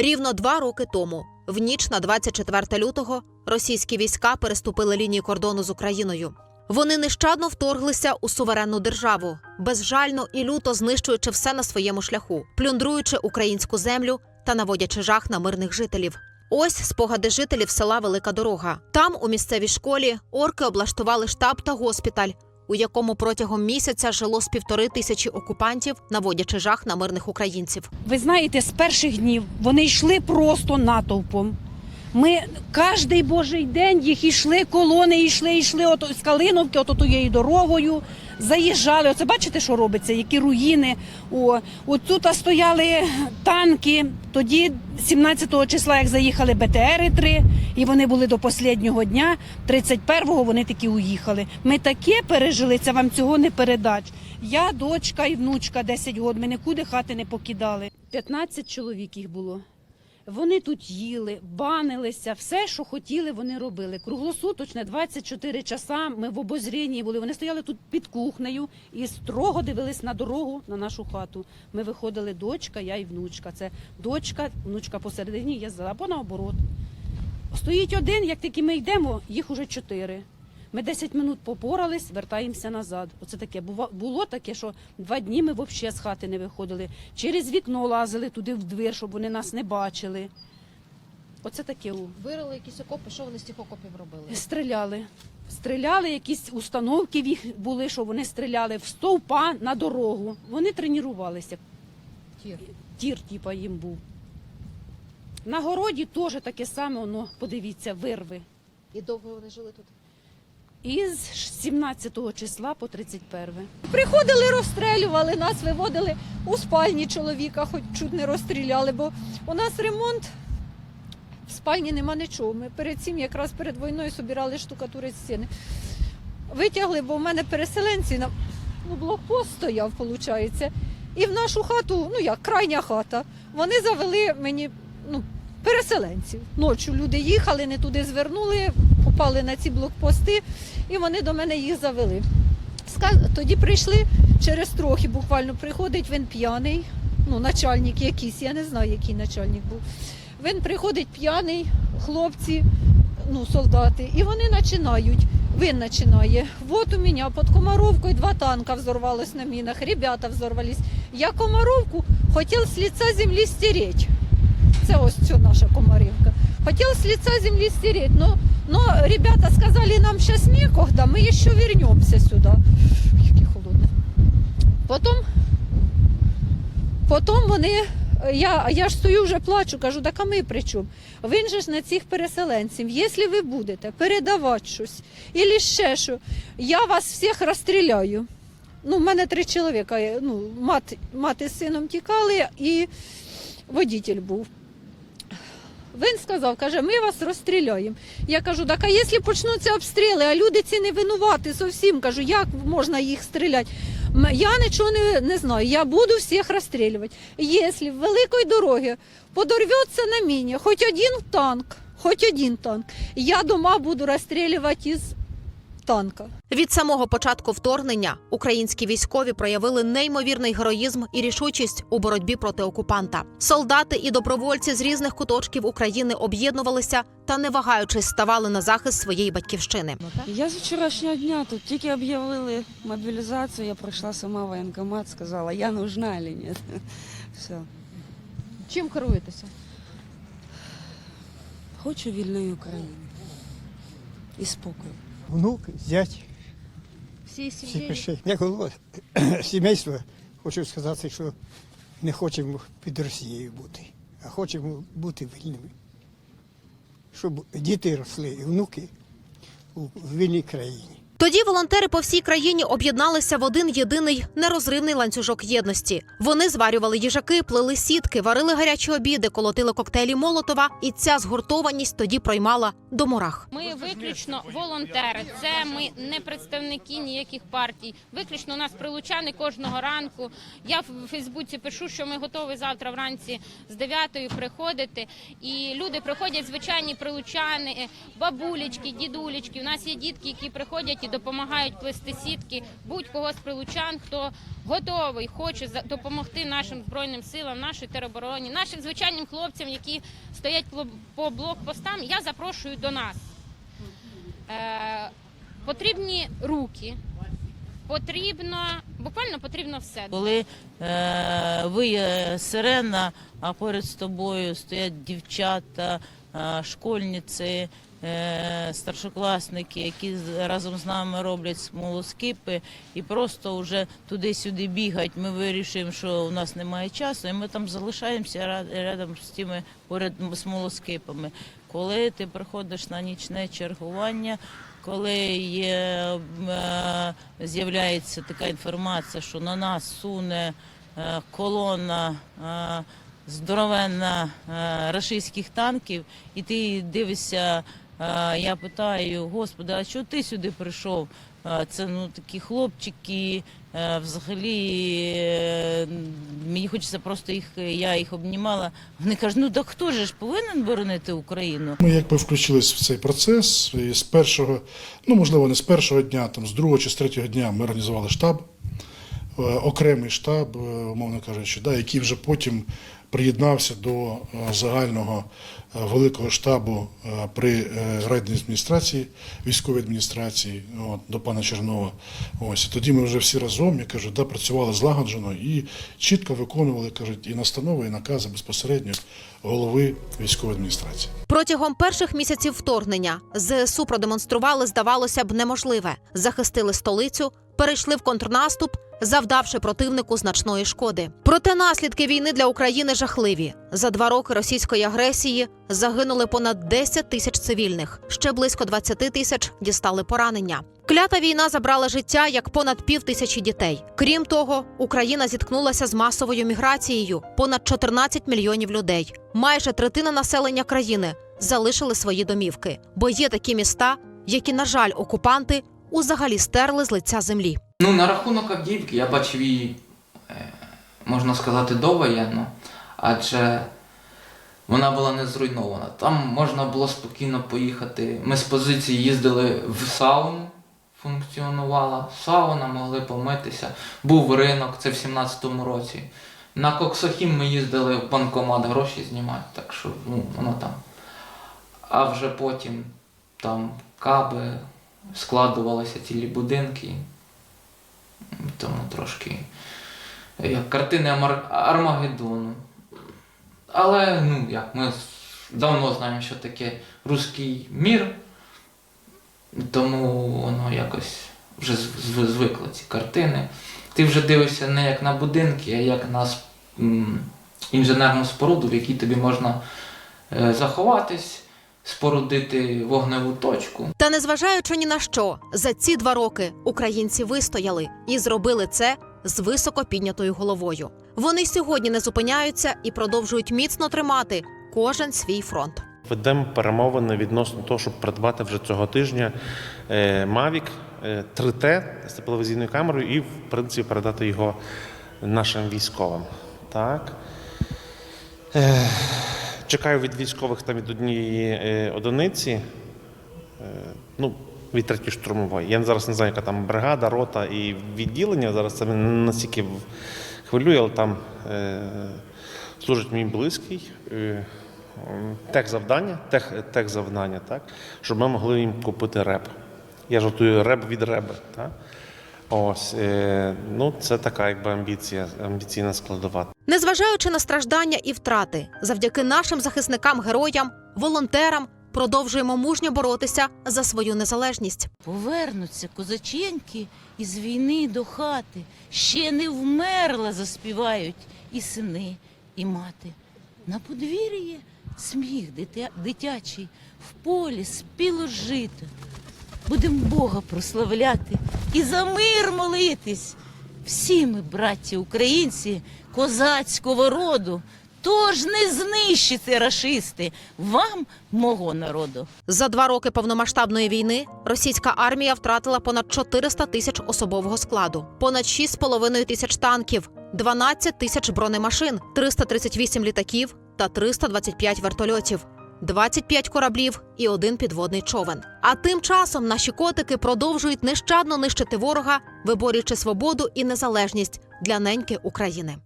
Рівно два роки тому, в ніч на 24 лютого, російські війська переступили лінії кордону з Україною. Вони нещадно вторглися у суверенну державу, безжально і люто знищуючи все на своєму шляху, плюндруючи українську землю та наводячи жах на мирних жителів. Ось спогади жителів села Велика Дорога. Там, у місцевій школі, орки облаштували штаб та госпіталь, у якому протягом місяця жило з півтори тисячі окупантів, наводячи жах на мирних українців. Ви знаєте, з перших днів вони йшли просто натовпом. Ми кожний божий день їх йшли, колони йшли, йшли от з Калиновки, от тією дорогою, заїжджали. Оце бачите, що робиться, які руїни. О, от тут стояли танки. Тоді, 17 числа, як заїхали БТРи 3 і вони були до останнього дня, 31-го вони таки уїхали. Ми таке пережили, це вам цього не передач. Я, дочка і внучка 10 років, ми нікуди хати не покидали. 15 чоловік їх було. Вони тут їли, банилися, все, що хотіли, вони робили. Круглосуточне 24 часа ми в обозрінні були. Вони стояли тут під кухнею і строго дивились на дорогу на нашу хату. Ми виходили дочка, я і внучка. Це дочка, внучка посередині, я зала, або наоборот. Стоїть один, як тільки ми йдемо, їх уже чотири. Ми 10 минут попорались, вертаємося назад. Оце таке. Було таке, що два дні ми взагалі з хати не виходили. Через вікно лазили туди в двір, щоб вони нас не бачили. Оце таке. Вирили якісь окопи, що вони з цих окопів робили? Стріляли. Стріляли, якісь установки в їх були, що вони стріляли в стовпа на дорогу. Вони тренувалися. Тір. Тір, типа, їм був. На городі теж таке саме, воно, подивіться, вирви. І довго вони жили тут? Із 17 числа по 31. Приходили, розстрелювали нас, виводили у спальні чоловіка, хоч чуть не розстріляли, бо у нас ремонт. В спальні нема нічого. Ми перед цим, якраз перед війною, собирали штукатури стіни. Витягли, бо в мене переселенці на ну, блокпост стояв, виходить. І в нашу хату, ну як крайня хата, вони завели мені ну, переселенців. Ночі люди їхали, не туди звернули, попали на ці блокпости, і вони до мене їх завели. Тоді прийшли через трохи, буквально приходить він п'яний, ну, начальник якийсь, я не знаю, який начальник був. Він приходить п'яний, хлопці, ну, солдати, і вони починають. Він починає. Вот у мене під Комаровкою два танка взорвалось на мінах, ребята взорвались. Я Комаровку хотів з лица землі стереть. Це ось ця наша Комарівка. Хотів з лица землі стереть, но, но ребята сказали, нам сейчас некогда, мы еще вернемся сюда. Яке холодне. Потім, потім вони, я, я ж стою вже плачу, кажу, так а ми при чому? Він же ж на цих переселенців, якщо ви будете передавати щось, або ще що, я вас всіх розстріляю. Ну, в мене три чоловіка, ну, мати, мати з сином тікали і водитель був. Він сказав, каже, ми вас розстріляємо. Я кажу, так а якщо почнуться обстріли, а люди ці не винувати зовсім, кажу, як можна їх стріляти? Я нічого не, не знаю, я буду всіх розстрілювати. Якщо в великої дороги подорветься на міні хоч один танк, хоч один танк, я дома буду розстрілювати із танка. Від самого початку вторгнення українські військові проявили неймовірний героїзм і рішучість у боротьбі проти окупанта. Солдати і добровольці з різних куточків України об'єднувалися та, не вагаючись, ставали на захист своєї батьківщини. Я з вчорашнього дня тут тільки об'явили мобілізацію, я прийшла сама в воєнкомат, сказала, я нужна чи ні. Все. Чим керуєтеся? Хочу вільної України. І спокою. Внук, зять, Всі всі сім'ї? прийшли. Як голова сімейства, хочу сказати, що не хочемо під Росією бути, а хочемо бути вільними. Щоб діти росли і внуки у вільній країні. Тоді волонтери по всій країні об'єдналися в один єдиний нерозривний ланцюжок єдності. Вони зварювали їжаки, плели сітки, варили гарячі обіди, колотили коктейлі Молотова, і ця згуртованість тоді проймала до мурах. Ми виключно волонтери. Це ми не представники ніяких партій. Виключно у нас прилучани кожного ранку. Я в Фейсбуці пишу, що ми готові завтра вранці з 9 приходити. І люди приходять, звичайні прилучани, бабулечки, дідулечки. У нас є дітки, які приходять і допомагають плести сітки. Будь-кого з прилучан, хто готовий, хоче допомогти нашим збройним силам, нашій теробороні, нашим звичайним хлопцям, які стоять по- по блокпостам. Я запрошую до нас. Е, потрібні руки. Потрібно буквально потрібно все. Коли е, виє сирена, а поряд з тобою стоять дівчата, е, школьниці, е, старшокласники, які разом з нами роблять смолоскипи і просто вже туди-сюди бігають. Ми вирішуємо, що у нас немає часу, і ми там залишаємося рядом з тими поряд смолоскипами. Коли ти приходиш на нічне чергування, коли є, е, з'являється така інформація, що на нас суне е, колона е, здоровенна е, рашистських танків, і ти дивишся, е, я питаю, господи, а чого ти сюди прийшов? Це ну такі хлопчики, взагалі е, мені хочеться просто їх, я їх обнімала. Вони кажуть, ну так хто ж повинен боронити Україну? Ми якби включились в цей процес і з першого, ну можливо, не з першого дня, там з другого чи з третього дня ми організували штаб, окремий штаб, е, умовно кажучи, да, який вже потім приєднався до е, загального е, великого штабу е, при е, райадміністрації, військовій адміністрації, от, до пана Чернова. Ось і тоді ми вже всі разом, я кажу, да, працювали злагоджено і чітко виконували кажуть, і настанови, і накази безпосередньо голови військової адміністрації. Протягом перших місяців вторгнення ЗСУ продемонстрували, здавалося б, неможливе. Захистили столицю, перейшли в контрнаступ, завдавши противнику значної шкоди. Проте наслідки війни для України жахливі. За два роки російської агресії загинули понад 10 тисяч цивільних. Ще близько 20 тисяч дістали поранення. Клята війна забрала життя як понад пів тисячі дітей. Крім того, Україна зіткнулася з масовою міграцією. Понад 14 мільйонів людей. Майже третина населення країни залишили свої домівки, бо є такі міста, які, на жаль, окупанти узагалі стерли з лиця землі. Ну, на рахунок Авдіївки я бачив її, е, можна сказати, довоєнно, адже вона була не зруйнована. Там можна було спокійно поїхати. Ми з позиції їздили в сауну, функціонувала сауна, могли помитися. Був ринок, це в 17-му році. На Коксохім ми їздили в банкомат гроші знімати, так що ну, воно там. А вже потім там каби, складувалися цілі будинки. Тому трошки як картини Армагеддону. Але ну як, ми давно знаємо, що таке руський мір, тому воно якось вже звикло ці картини. Ти вже дивишся не як на будинки, а як на інженерну споруду, в якій тобі можна е, заховатись, спорудити вогневу точку. Та незважаючи ні на що, за ці два роки українці вистояли і зробили це з високо піднятою головою. Вони сьогодні не зупиняються і продовжують міцно тримати кожен свій фронт. Ведемо перемовини відносно того, щоб придбати вже цього тижня е, Mavic е, 3T з тепловізійною камерою і, в принципі, передати його нашим військовим. Так. Чекаю від військових там від однієї е, одиниці, е, ну, від третьої штурмової. Я зараз не знаю, яка там бригада, рота і відділення. Зараз це мене не настільки хвилює, але там е, служить мій близький. Е, м, Техзавдання, тех, техзавдання, так, щоб ми могли їм купити реп. Я жартую реп від реби. Так? Ось, е, ну, це така якби амбіція, амбіційна складова. Незважаючи на страждання і втрати, завдяки нашим захисникам-героям, волонтерам продовжуємо мужньо боротися за свою незалежність. Повернуться козаченьки із війни до хати. Ще не вмерла, заспівають і сини, і мати. На подвір'ї сміх дитя- дитячий, в полі спіло жито. Будем Бога прославляти і за мир молитись. Всі ми, браті українці, козацького роду. Тож не знищите рашисти вам, мого народу. За два роки повномасштабної війни російська армія втратила понад 400 тисяч особового складу, понад 6,5 тисяч танків, 12 тисяч бронемашин, 338 літаків та 325 вертольотів. 25 кораблів і один підводний човен. А тим часом наші котики продовжують нещадно нищити ворога, виборюючи свободу і незалежність для неньки України.